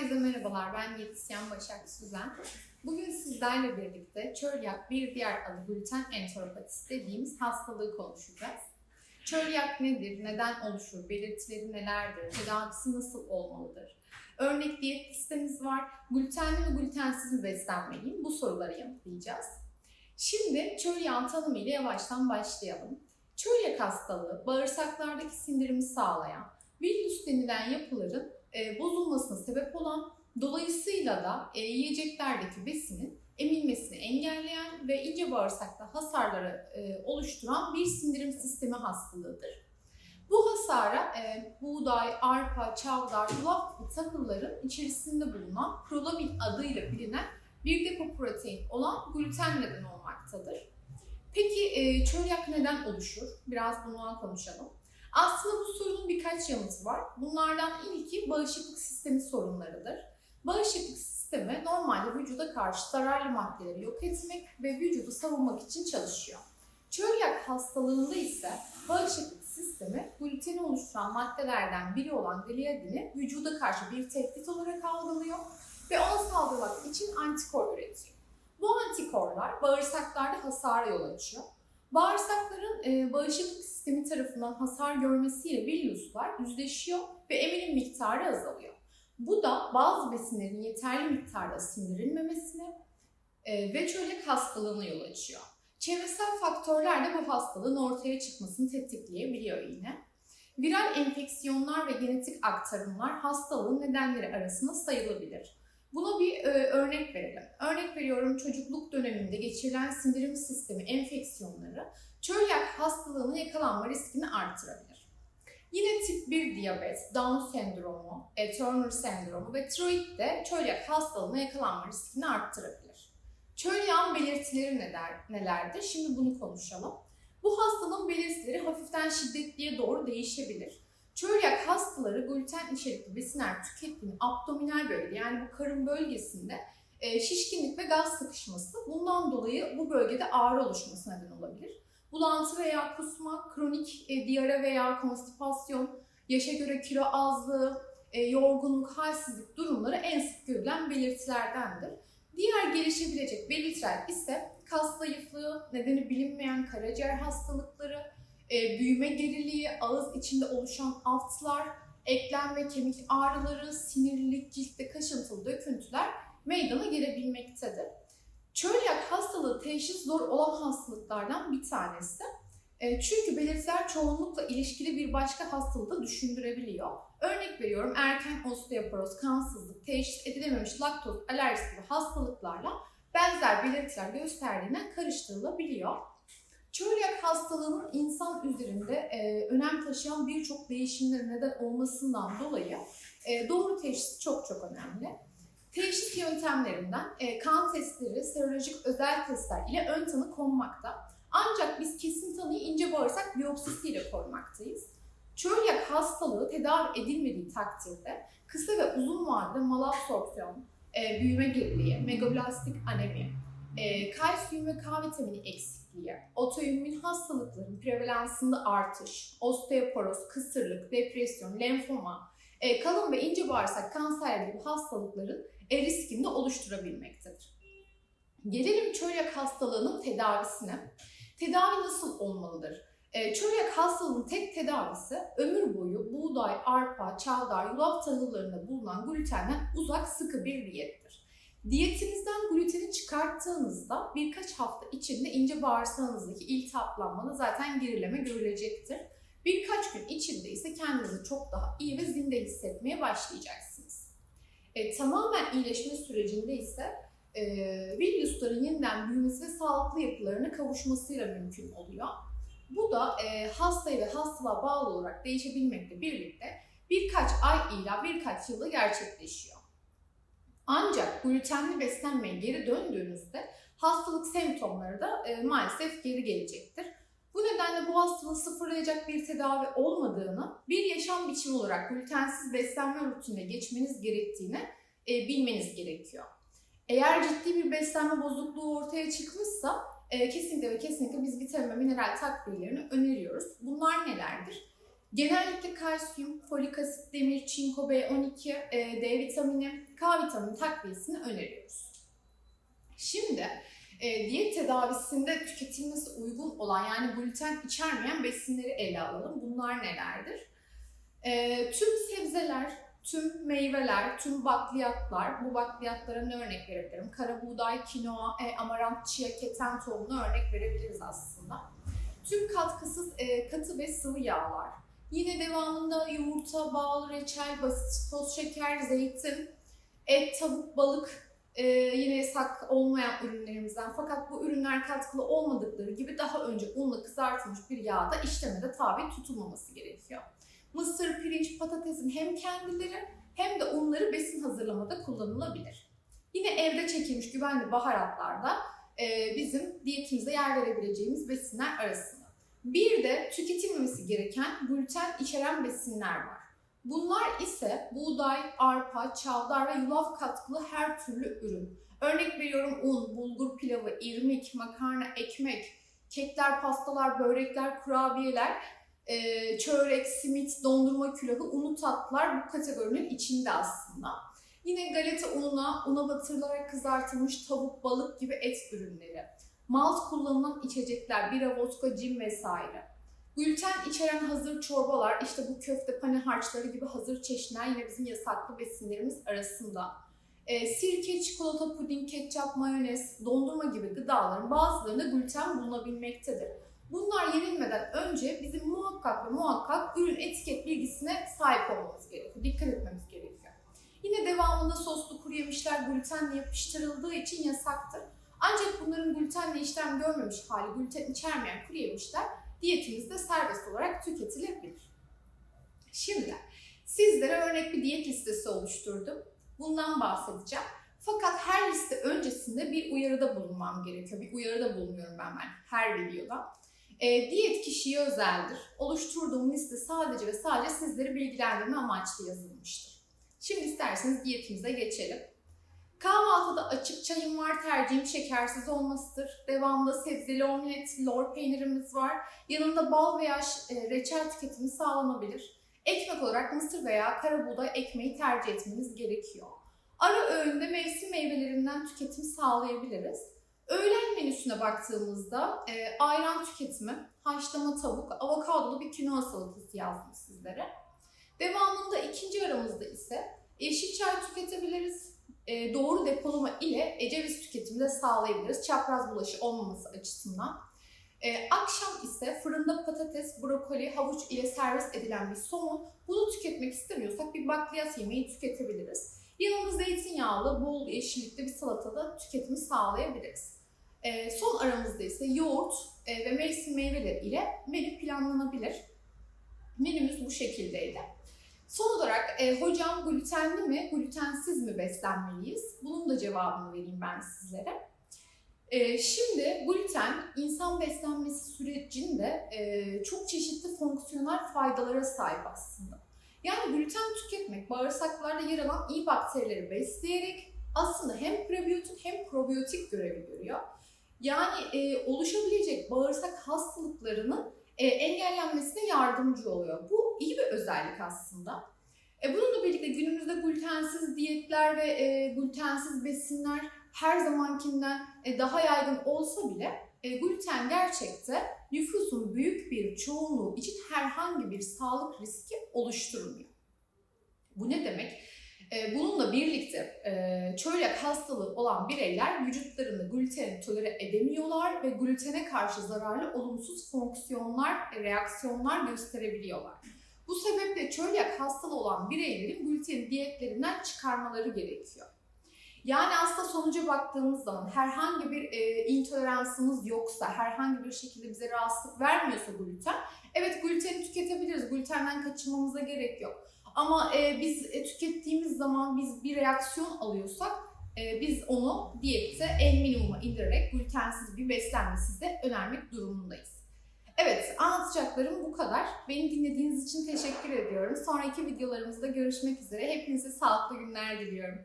Herkese merhabalar, ben diyetisyen Başak Süzen. Bugün sizlerle birlikte çölyak bir diğer adı gluten enteropatisi dediğimiz hastalığı konuşacağız. Çölyak nedir, neden oluşur, belirtileri nelerdir, tedavisi nasıl olmalıdır? Örnek diyet listemiz var. Glutenli ve glutensiz mi beslenmeliyim? Bu soruları yanıtlayacağız. Şimdi çölyağın tanımı ile yavaştan başlayalım. Çölyak hastalığı bağırsaklardaki sindirimi sağlayan, villus denilen yapıların e, bozulmasına sebep olan, dolayısıyla da e, yiyeceklerdeki besinin emilmesini engelleyen ve ince bağırsakta hasarları e, oluşturan bir sindirim sistemi hastalığıdır. Bu hasara e, buğday, arpa, çavdar, yulaf gibi içerisinde bulunan prolamin adıyla bilinen bir depo protein olan gluten neden olmaktadır. Peki e, çölyak neden oluşur? Biraz bundan konuşalım. Aslında bu sorunun birkaç yanıtı var. Bunlardan ilki bağışıklık sistemi sorunlarıdır. Bağışıklık sistemi normalde vücuda karşı zararlı maddeleri yok etmek ve vücudu savunmak için çalışıyor. Çölyak hastalığında ise bağışıklık sistemi gluteni oluşturan maddelerden biri olan gliadini vücuda karşı bir tehdit olarak algılıyor ve ona saldırmak için antikor üretiyor. Bu antikorlar bağırsaklarda hasara yol açıyor. Bağırsakların e, bağışıklık sistemi tarafından hasar görmesiyle villuslar yüzleşiyor ve emilim miktarı azalıyor. Bu da bazı besinlerin yeterli miktarda sindirilmemesine e, ve çölyak hastalığına yol açıyor. Çevresel faktörler de bu hastalığın ortaya çıkmasını tetikleyebiliyor yine. Viral enfeksiyonlar ve genetik aktarımlar hastalığın nedenleri arasında sayılabilir. Buna bir e, örnek verelim. Örnek veriyorum çocukluk döneminde geçirilen sindirim sistemi enfeksiyonları çölyak hastalığına yakalanma riskini artırabilir. Yine tip 1 diyabet, Down sendromu, e, Turner sendromu ve tiroid de çölyak hastalığına yakalanma riskini arttırabilir. Çölyağın belirtileri neler, nelerdir? Şimdi bunu konuşalım. Bu hastalığın belirtileri hafiften şiddetliye doğru değişebilir. Çölyak hastaları gluten içerikli besinler tükettiğinde abdominal bölge yani bu karın bölgesinde e, şişkinlik ve gaz sıkışması bundan dolayı bu bölgede ağrı oluşması neden olabilir. Bulantı veya kusma, kronik e, diyare veya konstipasyon, yaşa göre kilo azlığı, e, yorgunluk, halsizlik durumları en sık görülen belirtilerdendir. Diğer gelişebilecek belirtiler ise kas zayıflığı, nedeni bilinmeyen karaciğer hastalıkları, e, büyüme geriliği, ağız içinde oluşan aftlar, eklem ve kemik ağrıları, sinirlilik, ciltte kaşıntılı döküntüler meydana gelebilmektedir. Çölyak hastalığı teşhis zor olan hastalıklardan bir tanesi. E, çünkü belirtiler çoğunlukla ilişkili bir başka hastalığı da düşündürebiliyor. Örnek veriyorum erken osteoporoz, kansızlık, teşhis edilememiş laktoz alerjisi gibi hastalıklarla benzer belirtiler gösterdiğinden karıştırılabiliyor. Çölyak hastalığının insan üzerinde e, önem taşıyan birçok değişimlere neden olmasından dolayı e, doğru teşhis çok çok önemli. Teşhis yöntemlerinden e, kan testleri, serolojik özel testler ile ön tanı konmakta. Ancak biz kesin tanıyı ince bağırsak biyopsisiyle koymaktayız. Çölyak hastalığı tedavi edilmediği takdirde kısa ve uzun vadede malabsorpsiyon, e, büyüme geriliği, megablastik anemi, e, kalsiyum ve K vitamini eksikliği, otoimmün hastalıkların prevalansında artış, osteoporoz, kısırlık, depresyon, lenfoma, e, kalın ve ince bağırsak kanser gibi hastalıkların e, riskini de oluşturabilmektedir. Gelelim çölyak hastalığının tedavisine. Tedavi nasıl olmalıdır? E, çölyak hastalığının tek tedavisi ömür boyu buğday, arpa, çavdar, yulaf tahıllarında bulunan glutenden uzak sıkı bir diyettir. Diyetinizden gluteni çıkarttığınızda birkaç hafta içinde ince bağırsağınızdaki iltihaplanmada zaten gerileme görülecektir. Birkaç gün içinde ise kendinizi çok daha iyi ve zinde hissetmeye başlayacaksınız. E, tamamen iyileşme sürecinde ise e, villusların yeniden büyümesi ve sağlıklı yapılarına kavuşmasıyla mümkün oluyor. Bu da e, hastaya ve hastalığa bağlı olarak değişebilmekle birlikte birkaç ay ila birkaç yılda gerçekleşiyor. Ancak glutenli beslenmeye geri döndüğünüzde hastalık semptomları da e, maalesef geri gelecektir. Bu nedenle bu hastalığı sıfırlayacak bir tedavi olmadığını, bir yaşam biçimi olarak glutensiz beslenme rutinine geçmeniz gerektiğini e, bilmeniz gerekiyor. Eğer ciddi bir beslenme bozukluğu ortaya çıkmışsa e, kesinlikle ve kesinlikle biz vitamin ve mineral takviyelerini öneriyoruz. Bunlar? Genellikle kalsiyum, folik asit, demir, çinko, B12, e, D vitamini, K vitamini takviyesini öneriyoruz. Şimdi e, diyet tedavisinde tüketilmesi uygun olan yani gluten içermeyen besinleri ele alalım. Bunlar nelerdir? E, tüm sebzeler, tüm meyveler, tüm bakliyatlar, bu bakliyatlara ne örnek verebilirim? Kara buğday, kinoa, amaranth, chia, keten tohumuna örnek verebiliriz aslında. Tüm katkısız katı ve sıvı yağlar. Yine devamında yumurta, bal, reçel, basit toz şeker, zeytin, et, tavuk, balık e, yine yasak olmayan ürünlerimizden. Fakat bu ürünler katkılı olmadıkları gibi daha önce unla kızartılmış bir yağda işlemede tabi tutulmaması gerekiyor. Mısır, pirinç, patatesin hem kendileri hem de unları besin hazırlamada kullanılabilir. Yine evde çekilmiş güvenli baharatlarda e, bizim diyetimize yer verebileceğimiz besinler arasında. Bir de tüketilmemesi gereken gluten içeren besinler var. Bunlar ise buğday, arpa, çavdar ve yulaf katkılı her türlü ürün. Örnek veriyorum un, bulgur pilavı, irmik, makarna, ekmek, kekler, pastalar, börekler, kurabiyeler, e, çörek, simit, dondurma külahı, unu tatlılar bu kategorinin içinde aslında. Yine galeta ununa, una batırılarak kızartılmış tavuk, balık gibi et ürünleri. Malt kullanılan içecekler, bira, vodka, cin vesaire. Gluten içeren hazır çorbalar, işte bu köfte, pane harçları gibi hazır çeşitler yine bizim yasaklı besinlerimiz arasında. E, sirke, çikolata, puding, ketçap, mayonez, dondurma gibi gıdaların bazılarında gluten bulunabilmektedir. Bunlar yenilmeden önce bizim muhakkak ve muhakkak ürün etiket bilgisine sahip olmamız gerekiyor. Dikkat etmemiz gerekiyor. Yine devamında soslu kuru yemişler glutenle yapıştırıldığı için yasaktır. Ancak bunların glutenle işlem görmemiş hali, gluten içermeyen kuru yemişler diyetimizde serbest olarak tüketilebilir. Şimdi sizlere örnek bir diyet listesi oluşturdum. Bundan bahsedeceğim. Fakat her liste öncesinde bir uyarıda bulunmam gerekiyor. Bir uyarıda bulunuyorum ben, ben her videoda. E, diyet kişiye özeldir. Oluşturduğum liste sadece ve sadece sizleri bilgilendirme amaçlı yazılmıştır. Şimdi isterseniz diyetimize geçelim. Kahvaltıda açık çayım var, tercihim şekersiz olmasıdır. Devamında sebzeli omlet, lor peynirimiz var. Yanında bal veya e, reçel tüketimi sağlanabilir. Ekmek olarak mısır veya kara buğday ekmeği tercih etmeniz gerekiyor. Ara öğünde mevsim meyvelerinden tüketim sağlayabiliriz. Öğlen menüsüne baktığımızda e, ayran tüketimi, haşlama tavuk, avokadolu bir kinoa salatası yazdım sizlere. Devamında ikinci aramızda ise yeşil çay tüketebiliriz. E, doğru depolama ile ceviz tüketimi de sağlayabiliriz. Çapraz bulaşı olmaması açısından. E, akşam ise fırında patates, brokoli, havuç ile servis edilen bir somon. Bunu tüketmek istemiyorsak bir bakliyat yemeği tüketebiliriz. Yanında zeytinyağlı, bol yeşillikli bir salatada tüketimi sağlayabiliriz. E, son aramızda ise yoğurt e, ve mevsim meyveleri ile menü planlanabilir. Menümüz bu şekildeydi. Son olarak e, hocam glutenli mi, glutensiz mi beslenmeliyiz? Bunun da cevabını vereyim ben sizlere. E, şimdi gluten insan beslenmesi sürecinde e, çok çeşitli fonksiyonel faydalara sahip aslında. Yani gluten tüketmek bağırsaklarda yer alan iyi bakterileri besleyerek aslında hem prebiyotik hem probiyotik görevi görüyor. Yani e, oluşabilecek bağırsak hastalıklarının oluyor. Bu iyi bir özellik aslında. E, bununla birlikte günümüzde glutensiz diyetler ve e, glutensiz besinler her zamankinden e, daha yaygın olsa bile e, gluten gerçekte nüfusun büyük bir çoğunluğu için herhangi bir sağlık riski oluşturmuyor. Bu ne demek? E, bununla birlikte e, çölyak hastalığı olan bireyler vücutlarını gluteni tolere edemiyorlar ve glutene karşı zararlı olumsuz fonksiyonlar, reaksiyonlar gösterebiliyorlar. Bu sebeple çölyak hastalığı olan bireylerin gluteni diyetlerinden çıkarmaları gerekiyor. Yani aslında sonuca baktığımız zaman herhangi bir e, intoleransımız yoksa, herhangi bir şekilde bize rahatsızlık vermiyorsa gluten, evet gluteni tüketebiliriz, glutenden kaçınmamıza gerek yok. Ama e, biz e, tükettiğimiz zaman biz bir reaksiyon alıyorsak, e, biz onu diyette en minimuma indirerek glutensiz bir beslenme size önermek durumundayız. Evet, anlatacaklarım bu kadar. Beni dinlediğiniz için teşekkür ediyorum. Sonraki videolarımızda görüşmek üzere. Hepinize sağlıklı günler diliyorum.